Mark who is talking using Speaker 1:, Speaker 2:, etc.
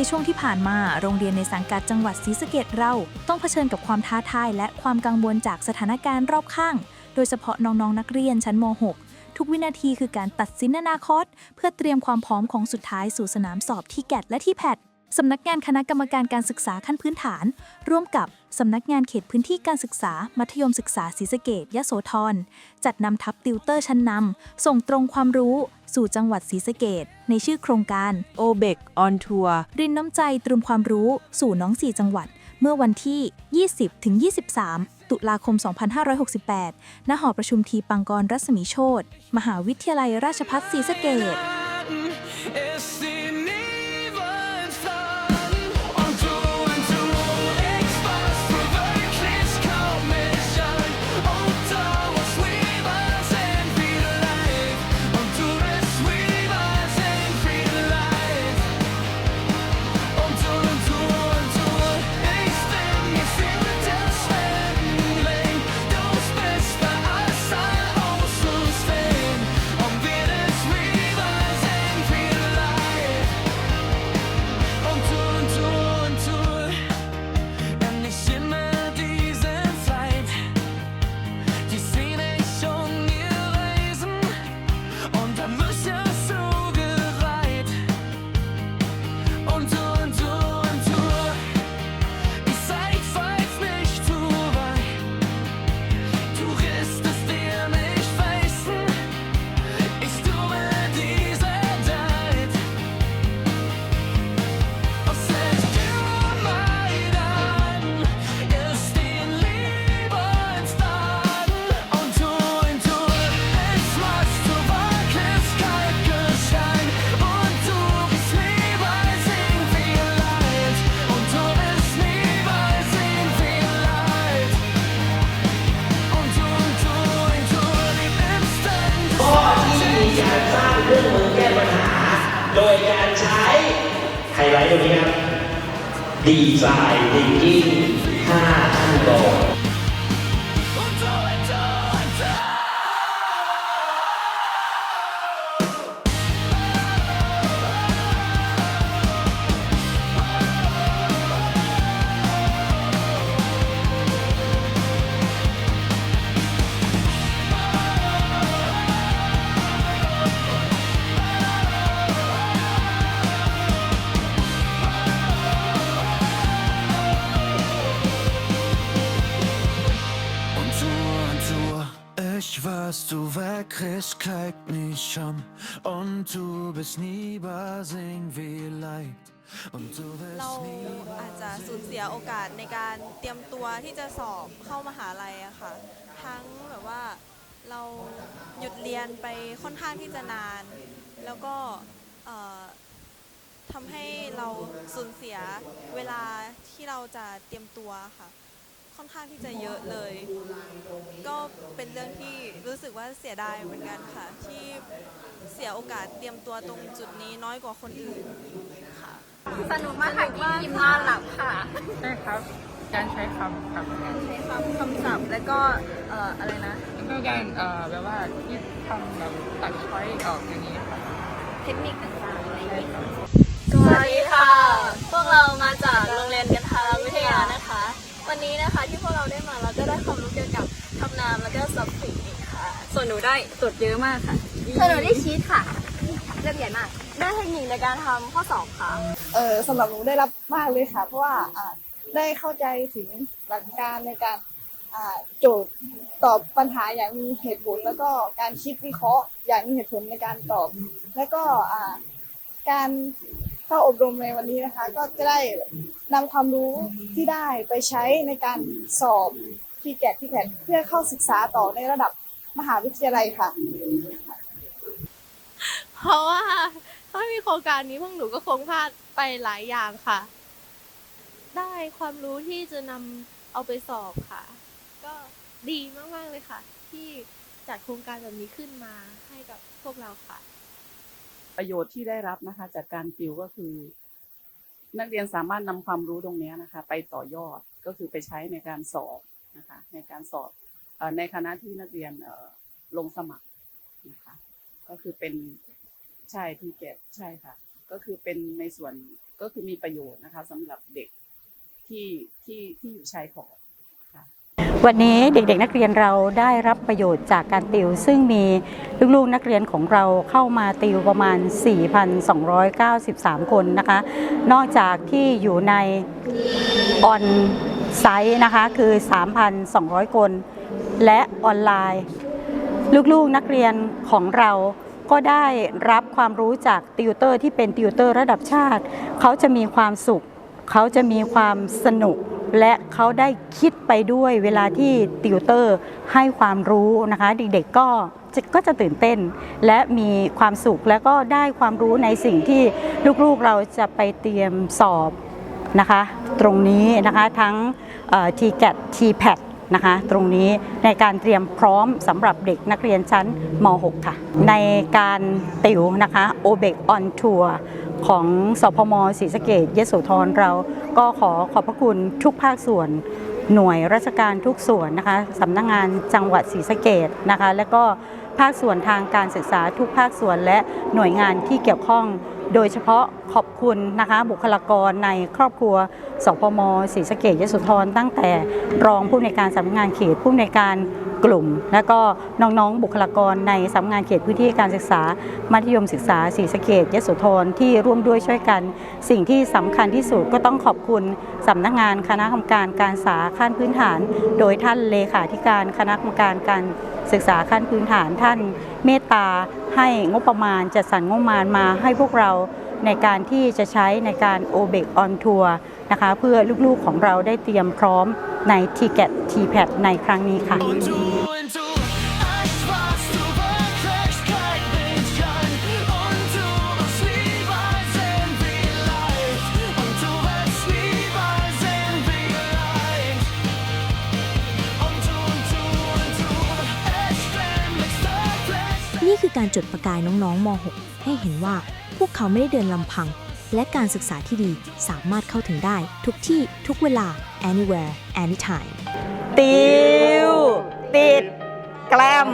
Speaker 1: ในช่วงที่ผ่านมาโรงเรียนในสังกัดจังหวัดศรีสะเกดเรา ต้องเผชิญกับความท้าทายและความกังวลจากสถานการณ์รอบข้าง โดยเฉพาะน้องๆนักเรียนชั้นม .6 ทุกวินาทีคือการตัดสินอนาคต เพื่อเตรียมความพร้อมของสุดท้ายสู่สนามสอบที่แกดและที่แพด สำนักงานคณะกรรมการการศึกษาขั้นพื้นฐาน ร่วมกับสำนักงานเขตพื้นที่การศึกษา มัธยมศึกษาศรีสะเกดยโสธรจัดนำทัพติวเตอร์ชั้นนำส่งตรงความรู้สู่จังหวัดศรีสะเกดในชื่อโครงการ
Speaker 2: โอเบกออนทัวร์
Speaker 1: รินน้ำใจตรึมความรู้สู่น้อง4จังหวัด เมื่อวันที่ 20ถึง23 ตุลาคม 2568 ณ หอประชุมทีปังกรรัศมีโชตมหาวิทยาลัยราชภัฏศรีสะเกษ
Speaker 3: โดยการใช้ไฮไลท์ตรงนี้ครับ ดีไซน์ดิงกิ้ง5ขั้นตอน
Speaker 4: du wegkriegst, kalt mich schon. Und du bist nie bei sing wie leid. Und du
Speaker 5: เรา
Speaker 4: bist nie
Speaker 5: อาจจะสูญเสียโอกาสในการเตรียมตัวที่จะสอบเข้ามหาลัยอะค่ะ ทั้งแบบว่าเราหยุดเรียนไปค่อนข้างที่จะนาน แล้วก็เอ่อทำให้เราสูญเสียเวลาที่เราจะเตรียมตัวค่ะ ค่อนข้างที่จะเยอะเลย ก็เป็นเรื่องที่รู้สึกว่าเสียดายเหมือนกันค่ะ ที่เสียโอกาสเตรียมตัวตรงจุดนี้น้อยกว่าคนอื่นค่ะ
Speaker 6: สนุกมากค่ะที่ทีมงานหลับค่ะ
Speaker 2: ใช่ครับ การใช้คำครับ
Speaker 6: ใช้คำคำศัพท์แล้วก็เอ่ออะไรนะ
Speaker 2: แล้วก็การเอ่อแบบว่าที่ทำแบบตัดช้อยออกอย่างนี้ครับ
Speaker 6: เทคนิคต่างๆอะไรอย่าง
Speaker 2: ใช่
Speaker 6: นี้
Speaker 2: ครับ
Speaker 6: สวัสดีค่ะ พวกเรามาจากโรงเรียน ความรู้เกี่ยวกับคำนามแล้วก็ศัพท์สิ่งค่ะ ส่วนหนูได้ตรวจเยอะมากค่ะ ส่วนหนูได้ชีตค่ะละเอียดมาก ได้เทคนิคในการทำข้อสอบค่ะ
Speaker 7: เออสำหรับหนูได้รับมากเลยค่ะ เพราะว่าอ่าได้เข้าใจถึงหลักการในการอ่าโจทย์ตอบปัญหาอย่างมีเหตุผล แล้วก็การคิดวิเคราะห์อย่างมีเหตุผลในการตอบ แล้วก็อ่าการเข้าอบรมในวันนี้นะคะ ก็จะได้นำความรู้ที่ได้ไปใช้ในการสอบ ที่แกะที่แผนเพื่อเข้าศึกษาต่อในระดับมหาวิทยาลัยค่ะ
Speaker 8: เพราะว่าถ้าไม่มีโครงการนี้พวกหนูก็คงพลาดไปหลายอย่างค่ะ ได้ความรู้ที่จะนำเอาไปสอบค่ะ ก็ดีมากๆเลยค่ะ ที่จัดโครงการแบบนี้ขึ้นมาให้กับพวกเราค่ะ
Speaker 9: ประโยชน์ที่ได้รับนะคะ จากการติวก็คือ นักเรียนสามารถนำความรู้ตรงเนี้ยนะคะ ไปต่อยอดก็คือไปใช้ในการสอบ นะคะในการสอบอในคณะที่นักเรียนลงสมัครนะคะก็คือเป็นใช่ที่เก็บใช่ค่ะ ก็คือเป็นในส่วนก็คือมีประโยชน์นะคะสำหรับเด็กที่ที่ที่อยู่ชายขอบค่ะ
Speaker 10: วันนี้เด็กๆ นักเรียนเราได้รับประโยชน์จากการติว ซึ่งมีลูกๆนักเรียนของเราเข้ามาติวประมาณ 4,293 คนนะคะ นอกจากที่อยู่ในออน ไซต์นะคะคือ 3,200 คน และออนไลน์ ลูกๆนักเรียนของเราก็ได้รับความรู้จากติวเตอร์ที่เป็นติวเตอร์ระดับชาติ เขาจะมีความสุข เขาจะมีความสนุก และเขาได้คิดไปด้วยเวลาที่ติวเตอร์ให้ความรู้นะคะ เด็กๆก็ก็จะตื่นเต้น และมีความสุขและก็ได้ความรู้ในสิ่งที่ลูกๆเราจะไปเตรียมสอบ นะคะ ตรงนี้นะคะทั้ง TGAT TPAT นะคะตรงนี้ในการเตรียมพร้อมสำหรับเด็กนักเรียนชั้นม .6 ค่ะ ในการติวนะคะ o b e c on Tour ของสพมศรีสะเกดยโสธรเราก็ขอขอบพระคุณทุกภาคส่วนหน่วยราชการทุกส่วนนะคะสำนักงงานจังหวัดศรีสะเกดนะคะ และก็ภาคส่วนทางการศึกษาทุกภาคส่วนและหน่วยงานที่เกี่ยวข้อง โดยเฉพาะขอบคุณนะคะบุคลากรในครอบครัวสพมศรีสะเกดยโสธรตั้งแต่รองผู้ในการสำนักงานเขตผู้ในการกลุ่ม และก็น้องๆบุคลากรในสำนักงานเขตพื้นที่การศึกษา มัธยมศึกษาศรีสะเกดยโสธรที่ร่วมด้วยช่วยกัน สิ่งที่สำคัญที่สุดก็ต้องขอบคุณสำนักงานคณะกรรมการการศึกษาขั้นพื้นฐาน โดยท่านเลขาธิการคณะกรรมการการ ศึกษาขั้นพื้นฐานท่านเมตตาให้งบประมาณจัดสรรงบประมาณมาให้พวกเราในการที่จะใช้ในการโอเบกออนทัวร์นะคะเพื่อลูกๆของเราได้เตรียมพร้อมใน TGAT TPAT ในครั้งนี้ค่ะ
Speaker 11: การจุดประกายน้องๆม .6 ให้เห็นว่าพวกเขาไม่ได้เดินลำพัง และการศึกษาที่ดีสามารถเข้าถึงได้ ทุกที่ทุกเวลา anywhere anytime
Speaker 10: ติวติด แกลม